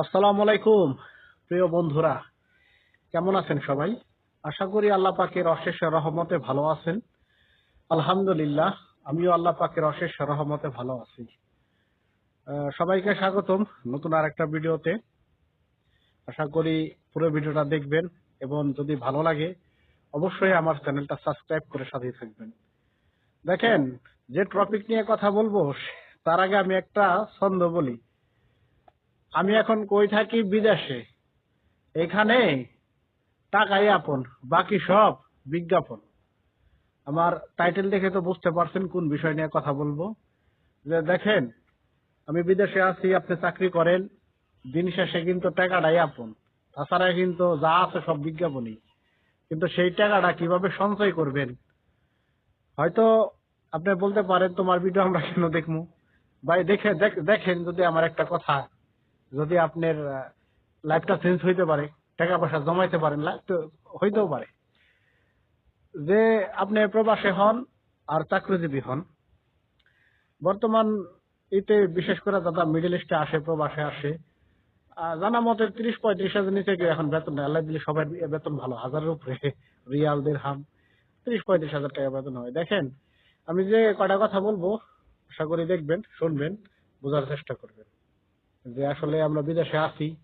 আসসালামু আলাইকুম, প্রিয় বন্ধুরা। কেমন আছেন সবাই? আশা করি আল্লাহ পাকের অশেষ রহমতে ভালো আছেন। আলহামদুলিল্লাহ, আমিও আল্লাহ পাকের অশেষ রহমতে ভালো আছি। সবাইকে স্বাগতম নতুন আর একটা ভিডিওতে। আশা করি পুরো ভিডিওটা দেখবেন এবং যদি ভালো লাগে, অবশ্যই আমার চ্যানেলটা সাবস্ক্রাইব করে সাথে থাকবেন। দেখেন, যে টপিক নিয়ে কথা বলব তার আগে আমি একটা ছন্দ বলি। আমি এখন কই থাকি? বিদেশে। এখানে টাকাই আপন, বাকি সব বিজ্ঞাপন। আমার টাইটেল দেখে তো বুঝতে পারছেন কোন বিষয় নিয়ে কথা বলব। যে দেখেন, আমি বিদেশে আছি, আপনি চাকরি করেন, দিন শেষে কিন্তু টাকাটাই আপন। তাছাড়া কিন্তু যা আছে সব বিজ্ঞাপনই। কিন্তু সেই টাকাটা কীভাবে সঞ্চয় করবেন? হয়তো আপনি বলতে পারেন, তোমার ভিডিও আমরা কেন দেখব ভাই, দেখে, দেখ- দেখেন যদি আমার একটা কথা। যদি আপনার লাইফটা চেঞ্জ হইতে পারে টাকা পয়সা জমাইতে পারেন তো হইতেও পারে। যে আপনি প্রবাসে হন আর চাকরিজীবী হন, বর্তমান এতে বিশেষ করে যারা মিডল ইস্টে আসে, প্রবাসে আসে জানা মতে তিরিশ পঁয়ত্রিশ হাজার নিচে কেউ এখন বেতন নেই আল্লাহ দিলে সবাই বেতন ভালো, হাজারের উপরে, রিয়াল হাম তিরিশ পঁয়ত্রিশ হাজার টাকা বেতন হয়। দেখেন, আমি যে কটা কথা বলব, আশা করি দেখবেন, শুনবেন, বোঝার চেষ্টা করবেন। যে আসলে আমরা বিদেশে আছি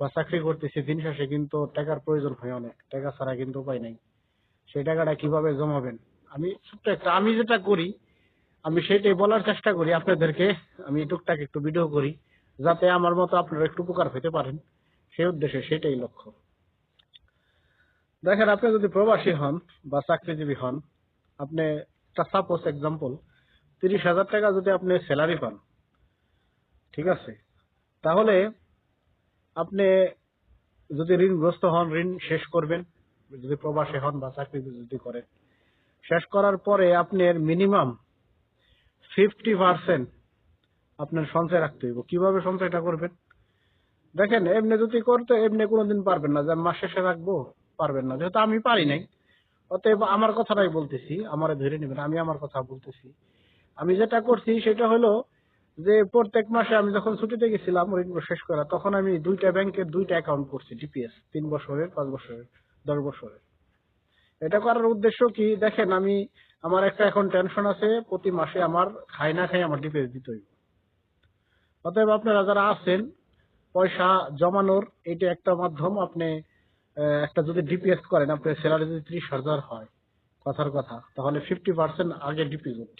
বা চাকরি করতেছি, দিন শেষে কিন্তু টাকার প্রয়োজন হয় অনেক। টাকা ছাড়া কিন্তু উপায় নাই। সেই টাকাটা কীভাবে জমাবেন? আমি ছোট্ট একটা, আমি যেটা করি, আমি সেটাই বলার চেষ্টা করি আপনাদেরকে। আমি টুকটাক একটু ভিডিও করি, যাতে আমার মতো আপনারা একটু উপকার হতে পারেন। সেই উদ্দেশ্যে সেটাই লক্ষ্য। দেখেন, আপনি যদি প্রবাসী হন বা চাকরিজীবী হন, আপনি সাপোজ এক্সাম্পল তিরিশ হাজার টাকা যদি আপনি স্যালারি পান, ঠিক আছে? তাহলে আপনি যদি ঋণগ্রস্ত হন, ঋণ শেষ করবেন। যদি প্রবাসে হন বা চাকরি যদি করেন। শেষ করার পরে আপনার মিনিমাম ফিফটি পার্সেন্ট আপনার সঞ্চয় রাখতে হইব। কীভাবে সঞ্চয়টা করবেন? দেখেন, এমনি যদি করতে, এমনি কোনোদিন পারবেন না। যে মাস শেষে রাখব, পারবেন না। যেহেতু আমি পারি নাই, অতএব আমার কথাটাই বলতেছি। আমারে ধরে নেবেন, আমি আমার কথা বলতেছি। আমি যেটা করছি, সেটা হলো যে প্রত্যেক মাসে আমি যখন ছুটিতে গেছিলাম, ঋণগুলো শেষ করা, তখন আমি দুইটা ব্যাংকের দুইটা অ্যাকাউন্ট করছি ডিপিএস তিন বছরের, পাঁচ বছরের, দশ বছরের। এটা করার উদ্দেশ্য কি? দেখেন, আমি, আমার একটা এখন টেনশন আছে, প্রতি মাসে আমার খাই না খাই আমার ডিপিএস দিতে হইব। অতএব আপনারা যারা আছেন, পয়সা জমানোর এটা একটা মাধ্যম, আপনি একটা যদি ডিপিএস করেন, আপনার স্যালারি যদি ত্রিশ হাজার হয়, কথার কথা, তাহলে ফিফটি পার্সেন্ট আগে ডিপোজিট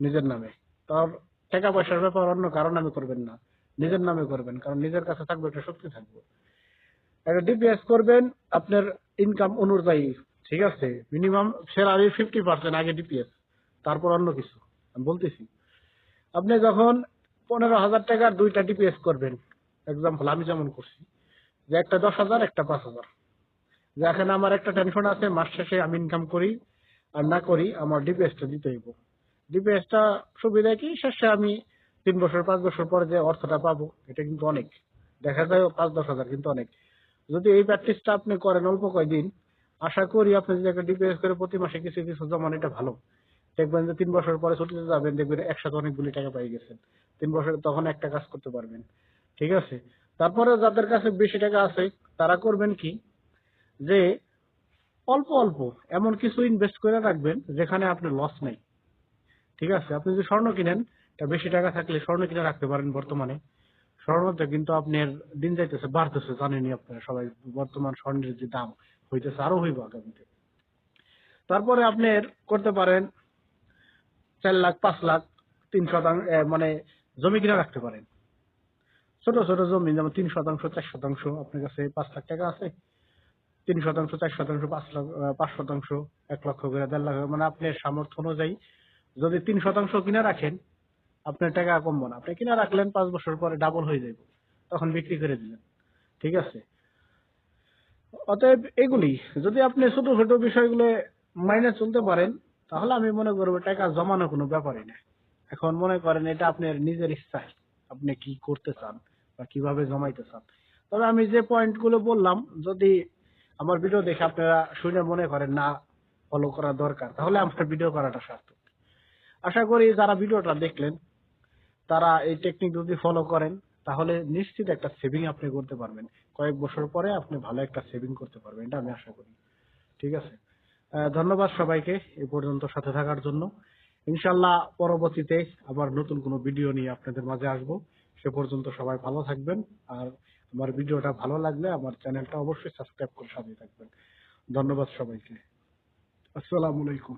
নিজের নামে। তার টাকা পয়সার ব্যাপার অন্য কারও নামে করবেন না। নিজের নামে করবেন, কারণ নিজের কাছে থাকবে, একটা শক্তি থাকবে। একটা ডিপিএস করবেন, আপনার ইনকাম অনুযায়ী, ঠিক আছে? মিনিমাম স্যালারি ফিফটি পার্সেন্ট আগে ডিপিএস তারপর অন্য কিছু। আমি বলতেছি, আপনি যখন পনেরো হাজার টাকার দুইটা ডিপিএস করবেন এক্সাম্পল আমি যেমন করছি, যে একটা দশ হাজার, একটা পাঁচ হাজার। যে এখানে আমার একটা টেনশন আছে, মাস শেষে আমি ইনকাম করি, আর না করি, আমার ডিপিএসটা দিতে হইব। ডিপিএসটা সুবিধা কি? শেষে আমি তিন বছর, পাঁচ বছর পরে যে অর্থটা পাবো, এটা কিন্তু অনেক। দেখা যায় পাঁচ, দশ হাজার কিন্তু অনেক। যদি এই প্র্যাকটিসটা আপনি করেন অল্প কয়দিন, আশা করি আপনি যদি একটা ডিপিএস করে প্রতি মাসে কিছু কিছু জমান, এটা ভালো। দেখবেন যে তিন বছর পরে ছুটিতে যাবেন, দেখবেন একসাথে অনেকগুলি টাকা পেয়ে গেছেন। তিন বছর তখন একটা কাজ করতে পারবেন। ঠিক আছে? তারপরে যাদের কাছে বেশি টাকা আছে, তারা করবেন কি? যে অল্প অল্প এমন কিছু ইনভেস্ট করে রাখবেন, যেখানে আপনার লস নেই। ঠিক আছে? আপনি যদি স্বর্ণ কিনেন, তা বেশি টাকা থাকলে স্বর্ণ কিনে রাখতে পারেন বর্তমানে। স্বর্ণতে কিন্তু আপনার দিন যাইতেছে, বাড়তেছে, জানেনই আপনারা সবাই। বর্তমান স্বর্ণের যে দাম হইতেছে, আরও হইব আগামীতে। তারপরে আপনার করতে পারেন চার লাখ, পাঁচ লাখ, তিন শতাংশ মানে জমি কিনে রাখতে পারেন। ছোট ছোট জমি, যেমন তিন শতাংশ, চার শতাংশ, আপনার কাছে পাঁচ লাখ টাকা আছে। তিন শতাংশ, চার শতাংশ, পাঁচ লাখ, পাঁচ শতাংশ, এক লক্ষ করে দেড় লাখ মানে আপনার সামর্থ্য অনুযায়ী যদি তিন শতাংশ কিনে রাখেন, আপনার টাকা কমবো না। আপনি কিনে রাখলেন, পাঁচ বছর পরে ডাবল হয়ে যাবে তখন বিক্রি করে দিলেন ঠিক আছে? অতএব এগুলি, যদি আপনি ছোট ছোট বিষয়গুলো মাইনে চলতে পারেন, তাহলে আমি মনে করব টাকা জমানো কোনো ব্যাপারই না। এখন মনে করেন এটা আপনার নিজের ইচ্ছায় আপনি কি করতে চান বা কীভাবে জমাইতে চান। তবে আমি যে পয়েন্টগুলো বললাম, যদি আমার ভিডিও দেখে আপনারা শুনে মনে করেন, না ফলো করা দরকার, তাহলে আমার ভিডিও করাটা সার্থক। আশা করি যারা ভিডিওটা দেখলেন, তারা এই টেকনিক যদি ফলো করেন, তাহলে নিশ্চিত একটা সেভিং আপনি করতে পারবেন। কয়েক বছর পরে আপনি ভালো একটা সেভিং করতে পারবেন, এটা আমি আশা করি। ঠিক আছে? ধন্যবাদ সবাইকে এ পর্যন্ত সাথে থাকার জন্য। ইনশাল্লাহ পরবর্তীতে আবার নতুন কোনো ভিডিও নিয়ে আপনাদের মাঝে আসব। সে পর্যন্ত সবাই ভালো থাকবেন, আর আমার ভিডিওটা ভালো লাগলে আমার চ্যানেলটা অবশ্যই সাবস্ক্রাইব করে সাথে থাকবেন। ধন্যবাদ সবাইকে। আসসালামু আলাইকুম।